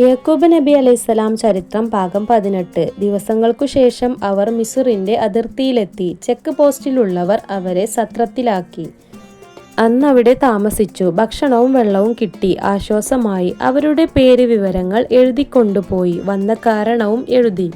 യാക്കൂബ് നബി അലൈഹിസ്സലാം ചരിത്രം പാകം പതിനെട്ട്. ദിവസങ്ങൾക്കു ശേഷം അവർ മിസുറിന്റെ അതിർത്തിയിലെത്തി. ചെക്ക് പോസ്റ്റിലുള്ളവർ അവരെ സത്രത്തിലാക്കി. അന്നവിടെ താമസിച്ചു. ഭക്ഷണവും വെള്ളവും കിട്ടി. ആശ്വാസമായി അവരുടെ പേര് വിവരങ്ങൾ എഴുതിക്കൊണ്ടുപോയി. വന്ന കാരണവും എഴുതി.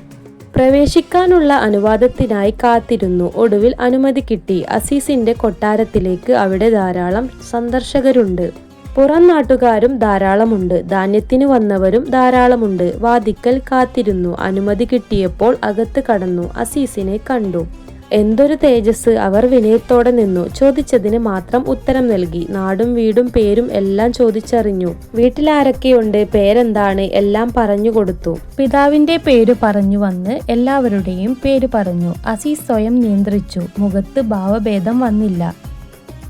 പ്രവേശിക്കാനുള്ള അനുവാദത്തിനായി കാത്തിരുന്നു. ഒടുവിൽ അനുമതി കിട്ടി. അസീസിന്റെ കൊട്ടാരത്തിലേക്ക് അവിടെ ധാരാളം സന്ദർശകരുണ്ട്. പുറം നാട്ടുകാരും ധാരാളമുണ്ട്. ധാന്യത്തിന് വന്നവരും ധാരാളമുണ്ട്. വാദിക്കൽ കാത്തിരുന്നു. അനുമതി കിട്ടിയപ്പോൾ അകത്ത് കടന്നു. അസീസിനെ കണ്ടു. എന്തൊരു തേജസ് അവർ വിനയത്തോടെ നിന്നു. ചോദിച്ചതിന് മാത്രം ഉത്തരം നൽകി. നാടും വീടും പേരും എല്ലാം ചോദിച്ചറിഞ്ഞു. വീട്ടിലാരൊക്കെയുണ്ട്? പേരെന്താണ്? എല്ലാം പറഞ്ഞു കൊടുത്തു. പിതാവിന്റെ പേര് പറഞ്ഞു വന്ന് എല്ലാവരുടെയും പേര് പറഞ്ഞു. അസീസ് സ്വയം നിയന്ത്രിച്ചു. മുഖത്ത് ഭാവഭേദം വന്നില്ല.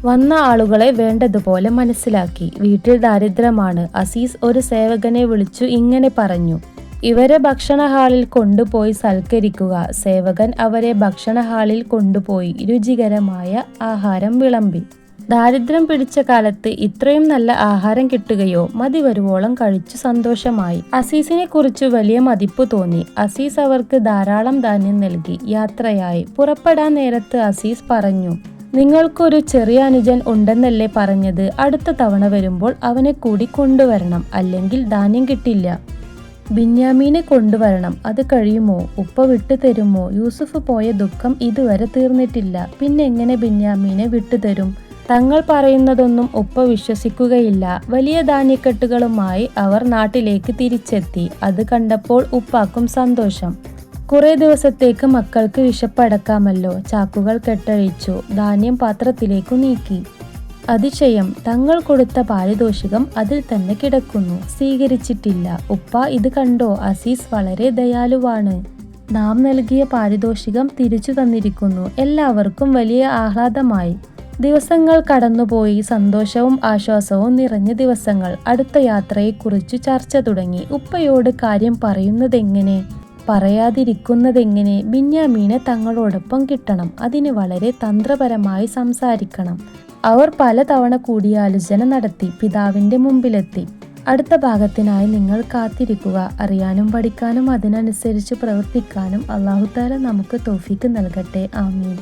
വന്ന ആളുകളെ വേണ്ടതുപോലെ മനസ്സിലാക്കി. വീട്ടിൽ ദാരിദ്ര്യമാണ്. അസീസ് ഒരു സേവകനെ വിളിച്ചു ഇങ്ങനെ പറഞ്ഞു. ഇവരെ ഭക്ഷണ ഹാളിൽ കൊണ്ടുപോയി സൽക്കരിക്കുക. സേവകൻ അവരെ ഭക്ഷണ ഹാളിൽ കൊണ്ടുപോയി. രുചികരമായ ആഹാരം വിളമ്പി. ദാരിദ്ര്യം പിടിച്ച കാലത്ത് ഇത്രയും നല്ല ആഹാരം കിട്ടുകയോ? മതി വരുവോളം കഴിച്ചു സന്തോഷമായി. അസീസിനെ കുറിച്ച് വലിയ മതിപ്പ് തോന്നി. അസീസ് അവർക്ക് ധാരാളം ധാന്യം നൽകി. യാത്രയായി. പുറപ്പെടാൻ നേരത്ത് അസീസ് പറഞ്ഞു. നിങ്ങൾക്കൊരു ചെറിയ അനുജൻ ഉണ്ടെന്നല്ലേ പറഞ്ഞത്. അടുത്ത തവണ വരുമ്പോൾ അവനെ കൂടി കൊണ്ടുവരണം. അല്ലെങ്കിൽ ധാന്യം കിട്ടില്ല. ബിന്യാമീനെ കൊണ്ടുവരണം. അത് കഴിയുമോ? ഉപ്പ വിട്ടു തരുമോ? യൂസുഫ് പോയ ദുഃഖം ഇതുവരെ തീർന്നിട്ടില്ല. പിന്നെ എങ്ങനെ ബിന്യാമീനെ വിട്ടുതരും തങ്ങൾ പറയുന്നതൊന്നും ഉപ്പ വിശ്വസിക്കുകയില്ല. വലിയ ധാന്യക്കെട്ടുകളുമായി അവർ നാട്ടിലേക്ക് തിരിച്ചെത്തി. അത് കണ്ടപ്പോൾ ഉപ്പാക്കും സന്തോഷം. കുറെ ദിവസത്തേക്ക് മക്കൾക്ക് വിശപ്പടക്കാമല്ലോ. ചാക്കുകൾ കെട്ടഴിച്ചു. ധാന്യം പാത്രത്തിലേക്കു നീക്കി. അതിശയം തങ്ങൾ കൊടുത്ത പാരിതോഷികം അതിൽ തന്നെ കിടക്കുന്നു. സ്വീകരിച്ചിട്ടില്ല. ഉപ്പ ഇത് കണ്ടോ? അസീസ് വളരെ ദയാലുവാണ്. നാം നൽകിയ പാരിതോഷികം തിരിച്ചു തന്നിരിക്കുന്നു. എല്ലാവർക്കും വലിയ ആഹ്ലാദമായി. ദിവസങ്ങൾ കടന്നുപോയി. സന്തോഷവും ആശ്വാസവും നിറഞ്ഞ ദിവസങ്ങൾ. അടുത്ത യാത്രയെക്കുറിച്ച് ചർച്ച തുടങ്ങി. ഉപ്പയോട് കാര്യം പറയുന്നതെങ്ങനെ? പറയാതിരിക്കുന്നതെങ്ങനെ? ബിന്യാമീനെ തങ്ങളോടൊപ്പം കിട്ടണം. അതിന് വളരെ തന്ത്രപരമായി സംസാരിക്കണം. അവർ പലതവണ കൂടിയാലോചന നടത്തി പിതാവിന്റെ മുമ്പിലെത്തി. അടുത്ത ഭാഗത്തിനായി നിങ്ങൾ കാത്തിരിക്കുക. അറിയാനും പഠിക്കാനും അതിനനുസരിച്ച് പ്രവർത്തിക്കാനും അള്ളാഹുത്താല നമുക്ക് തോഫിക്ക് നൽകട്ടെ. ആമീൻ.